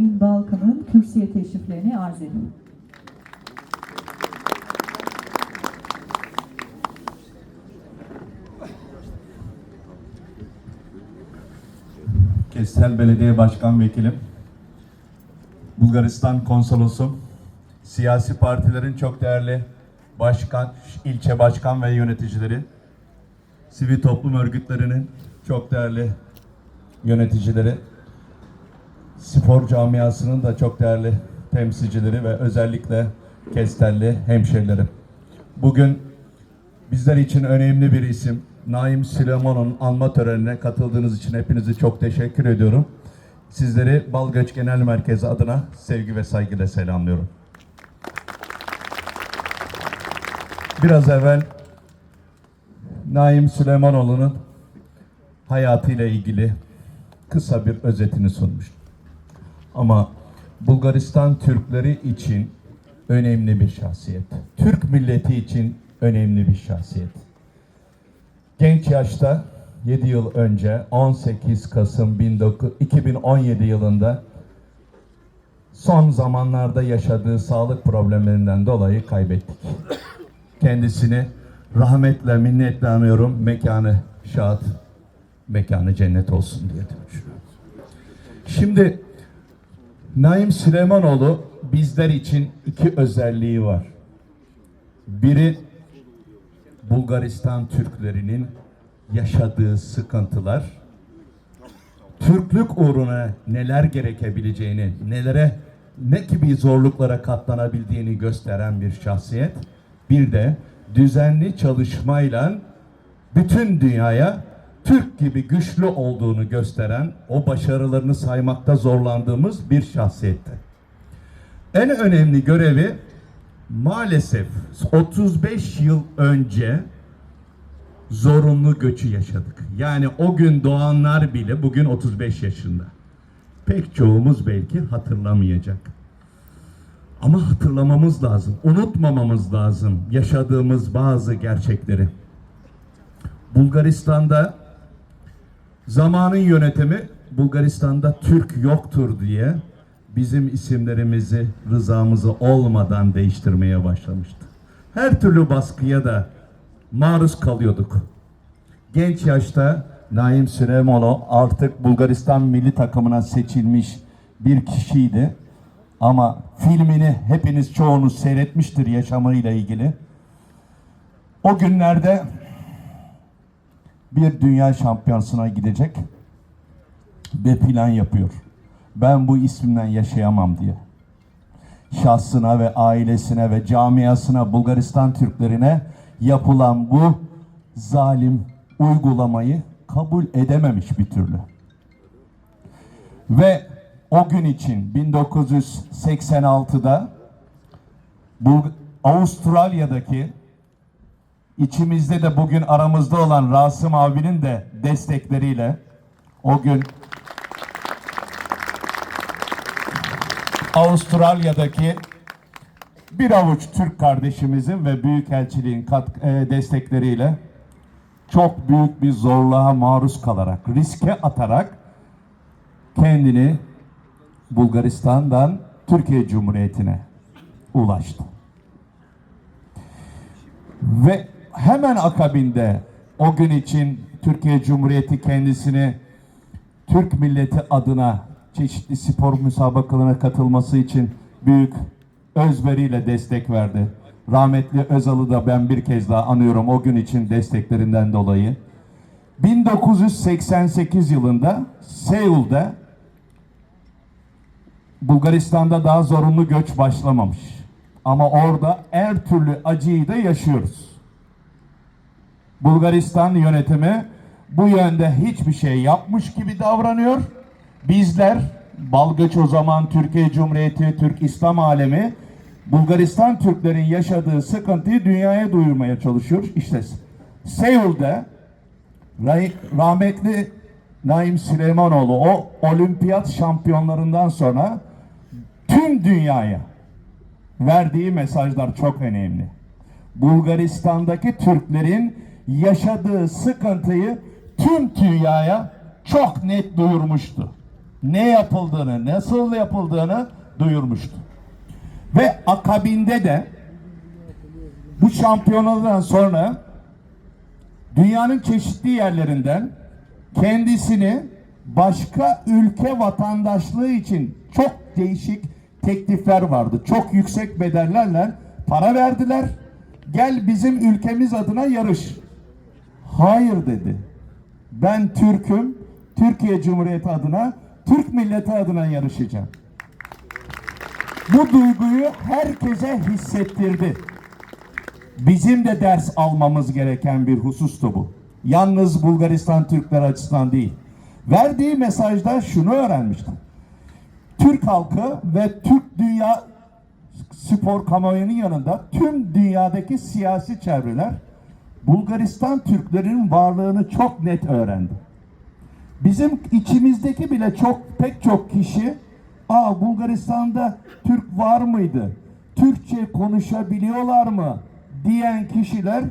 Emin Balkan'ın kürsüye teşriflerini arz ediyorum. Kestel Belediye Başkan Vekilim, Bulgaristan Konsolosum, siyasi partilerin çok değerli başkan, ilçe başkan ve yöneticileri, sivil toplum örgütlerinin çok değerli yöneticileri, spor camiasının da çok değerli temsilcileri ve özellikle Kestelli hemşerilerim. Bugün bizler için önemli bir isim. Naim Süleyman'ın anma törenine katıldığınız için hepinizi çok teşekkür ediyorum. Sizleri Balgöç Genel Merkezi adına sevgi ve saygıyla selamlıyorum. Biraz evvel Naim Süleymanoğlu'nun hayatıyla ilgili kısa bir özetini sunmuştum. Ama Bulgaristan Türkleri için önemli bir şahsiyet. Türk milleti için önemli bir şahsiyet. Genç yaşta 7 yıl önce 18 Kasım 19 2017 yılında son zamanlarda yaşadığı sağlık problemlerinden dolayı kaybettik. Kendisini rahmetle minnetle anıyorum. Mekanı şad, mekanı cennet olsun diye düşünüyorum. Şimdi Naim Süleymanoğlu bizler için iki özelliği var. Biri Bulgaristan Türklerinin yaşadığı sıkıntılar, Türklük uğruna neler gerekebileceğini, nelere ne gibi zorluklara katlanabildiğini gösteren bir şahsiyet. Bir de düzenli çalışmayla bütün dünyaya Türk gibi güçlü olduğunu gösteren, o başarılarını saymakta zorlandığımız bir şahsiyetti. En önemli görevi maalesef 35 yıl önce zorunlu göçü yaşadık. Yani o gün doğanlar bile bugün 35 yaşında. Pek çoğumuz belki hatırlamayacak. Ama hatırlamamız lazım, unutmamamız lazım yaşadığımız bazı gerçekleri. Bulgaristan'da zamanın yönetimi Bulgaristan'da Türk yoktur diye bizim isimlerimizi rızamızı olmadan değiştirmeye başlamıştı. Her türlü baskıya da maruz kalıyorduk. Genç yaşta Naim Süleymanoğlu artık Bulgaristan milli takımına seçilmiş bir kişiydi. Ama filmini hepiniz çoğunuz seyretmiştir yaşamıyla ilgili. O günlerde bir dünya şampiyonasına gidecek bir plan yapıyor. Ben bu isimden yaşayamam diye. Şahsına ve ailesine ve camiasına Bulgaristan Türklerine yapılan bu zalim uygulamayı kabul edememiş bir türlü. Ve o gün için 1986'da Bul Avustralya'daki içimizde de bugün aramızda olan Rasım abinin de destekleriyle o gün Avustralya'daki bir avuç Türk kardeşimizin ve Büyükelçiliğin kat, e, destekleriyle çok büyük bir zorluğa maruz kalarak, riske atarak kendini Bulgaristan'dan Türkiye Cumhuriyeti'ne ulaştı. Ve hemen akabinde o gün için Türkiye Cumhuriyeti kendisini Türk milleti adına çeşitli spor müsabakalarına katılması için büyük özveriyle destek verdi. Rahmetli Özal'ı da ben bir kez daha anıyorum o gün için desteklerinden dolayı. 1988 yılında Seul'de Bulgaristan'da daha zorunlu göç başlamamış. Ama orada her türlü acıyı da yaşıyoruz. Bulgaristan yönetimi bu yönde hiçbir şey yapmış gibi davranıyor. Bizler Balgıç o zaman Türkiye Cumhuriyeti, Türk İslam alemi Bulgaristan Türklerin yaşadığı sıkıntıyı dünyaya duyurmaya çalışıyor. İşte Seul'de rahmetli Naim Süleymanoğlu o olimpiyat şampiyonlarından sonra tüm dünyaya verdiği mesajlar çok önemli. Bulgaristan'daki Türklerin yaşadığı sıkıntıyı tüm dünyaya çok net duyurmuştu. ne yapıldığını, nasıl yapıldığını duyurmuştu. Ve akabinde de bu şampiyonadan sonra dünyanın çeşitli yerlerinden kendisini başka ülke vatandaşlığı için çok değişik teklifler vardı. Çok yüksek bedellerle para verdiler. Gel bizim ülkemiz adına yarış. Hayır dedi. Ben Türk'üm. Türkiye Cumhuriyeti adına, Türk milleti adına yarışacağım. Bu duyguyu herkese hissettirdi. Bizim de ders almamız gereken bir husustu bu. Yalnız Bulgaristan Türkler açısından değil. Verdiği mesajda şunu öğrenmiştim. Türk halkı ve Türk dünya spor kamuoyunun yanında tüm dünyadaki siyasi çevreler Bulgaristan Türklerinin varlığını çok net öğrendi. Bizim içimizdeki bile çok pek çok kişi Aa Bulgaristan'da Türk var mıydı? Türkçe konuşabiliyorlar mı? diyen kişiler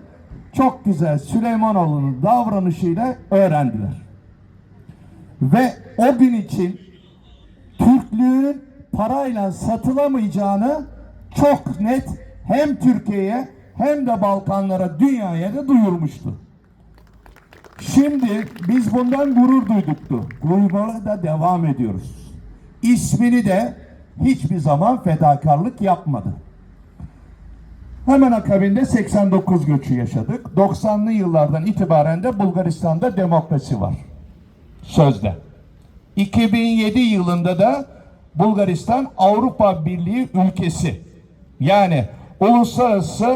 çok güzel Süleymanoğlu'nun davranışıyla öğrendiler. Ve o gün için Türklüğün parayla satılamayacağını çok net hem Türkiye'ye hem de Balkanlara, dünyaya da duyurmuştu. Şimdi biz bundan gurur duyduktu. Duymaya da devam ediyoruz. İsmini de hiçbir zaman fedakarlık yapmadı. Hemen akabinde 89 göçü yaşadık. 90'lı yıllardan itibaren de Bulgaristan'da demokrasi var. Sözde. 2007 yılında da Bulgaristan Avrupa Birliği ülkesi. Yani uluslararası